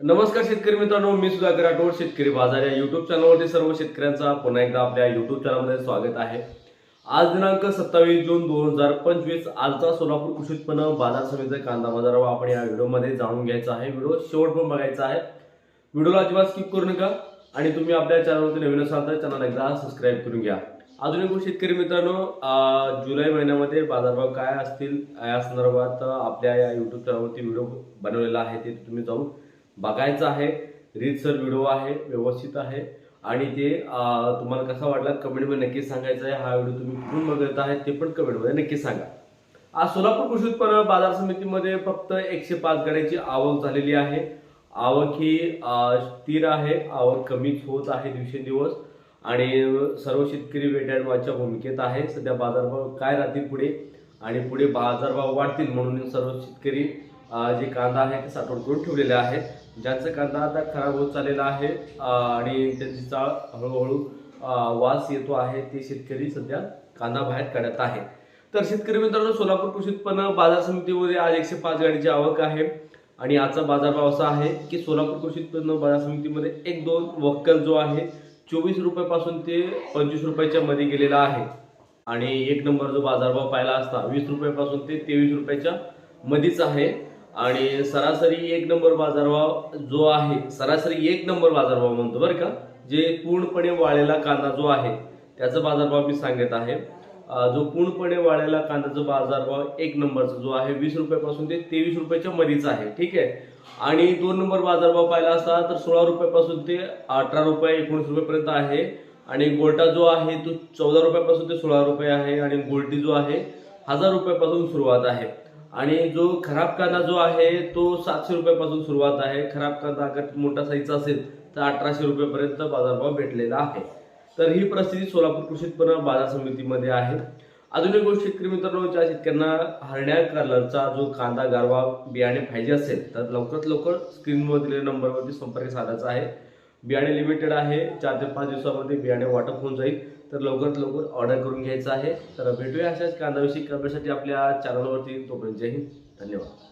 नमस्कार शेतकरी मित्रांनो मी सुधाकर राठोड शेतकरी बाजार या युट्यूब चॅनलवरती सर्व शेतकऱ्यांचा पुन्हा एकदा आपल्या युट्यूब चॅनलमध्ये स्वागत आहे. आज दिनांक सत्तावीस जून दोन हजार पंचवीस आजचा सोलापूर कृषी उत्पन्न बाजार समितीचा कांदा बाजारावर आपण या व्हिडिओमध्ये जाणून घ्यायचा आहे. व्हिडिओ शेवट पण बघायचा आहे. व्हिडिओला अजिबात स्किप करू नका आणि तुम्ही आपल्या चॅनलवरती नवीन असाल तर चॅनल एकदा सबस्क्राईब करून घ्या. अजून एक शेतकरी मित्रांनो जुलै महिन्यामध्ये बाजारभाव काय असतील या संदर्भात आपल्या या युट्यूब चॅनलवरती व्हिडिओ बनवलेला आहे ते तुम्ही जाऊन बघायचं आहे. रीतसर व्हिडिओ आहे व्यवस्थित आहे. आणि ते तुम्हाला कसा वाटला कमेंटमध्ये नक्की सांगायचं आहे. हा व्हिडिओ तुम्ही कुठून बघत आहे ते पण कमेंटमध्ये नक्की सांगा. आज सोलापूर कृषी उत्पन्न बाजार समितीमध्ये फक्त एकशे पाच गाड्यांची आवक झालेली आहे. आवक ही स्थिर आहे. आवक कमीच होत आहे दिवसेंदिवस. आणि सर्व शेतकरी वेटायडवाच्या भूमिकेत आहे. सध्या बाजारभाव काय राहतील पुढे? आणि पुढे बाजारभाव वाढतील म्हणून सर्व शेतकरी जे कांदा आहे ते साठवण करून ठेवलेले आहेत. ज्यांचा कांदा आता खराब होत चाललेला आहे आणि त्याची चाळ हळूहळू वास येतो आहे ते शेतकरी सध्या कांदा बाहेर काढत आहे तर शेतकरी मित्रांनो सोलापूर कृषी उत्पन्न बाजार समितीमध्ये आज एकशे पाच गाडीची आवक आहे. आणि आजचा बाजारभाव असा आहे की सोलापूर कृषी उत्पन्न बाजार समितीमध्ये एक दोन वक्कल जो आहे चोवीस रुपयापासून ते पंचवीस रुपयाच्या मध्ये गेलेला आहे. आणि एक नंबर जो बाजारभाव पाहिला असता वीस रुपयापासून ते तेवीस रुपयाच्या मध्येच आहे. आणि सरासरी एक नंबर बाजारभाव जो आहे सरासरी एक नंबर बाजारभाव म्हणतो बरं का जे पूर्णपणे वाळलेला कांदा जो आहे त्याचा बाजारभाव मी सांगत आहे. जो पूर्णपणे वाळलेला कांद्याचा बाजारभाव एक नंबरचा जो आहे वीस रुपयापासून ते तेवीस रुपयाच्या मध्येच आहे ठीक आहे? आणि दोन नंबर बाजारभाव पाहिला असता तर सोळा रुपयापासून ते अठरा रुपये एकोणीस रुपयापर्यंत आहे. आणि गोल्टा जो आहे तो चौदा रुपयापासून ते सोळा रुपये आहे. आणि गोल्टी जो आहे हजार रुपयापासून सुरुवात आहे. आणि जो खराब कांदा जो आहे तो सातशे रुपयापासून सुरुवात आहे. खराब कांदा अगर मोठा साईजचा असेल तर अठराशे रुपयेपर्यंत बाजारभाव भेटलेला आहे. तर ही परिस्थिती सोलापूर कृषी उत्पन्न बाजार समितीमध्ये आहे. अजून एक गोष्ट शेतकरी मित्रांनो ज्या शेतकऱ्यांना हरण्या कलरचा जो कांदा गारवा बियाणे पाहिजे असेल तर लवकरात लवकर स्क्रीनवर दिलेल्या नंबरवरती संपर्क साधायचा आहे. बियाणे लिमिटेड आहे. चार ते पाच दिवसामध्ये बियाणे वाटप होऊन जाईल. तर लवकरात लवकर ऑर्डर करून घ्यायचं आहे. तर भेटूया अशाच कांदाविषयी करण्यासाठी आपल्या चॅनलवरती तोपर्यंत जय हिंद. धन्यवाद.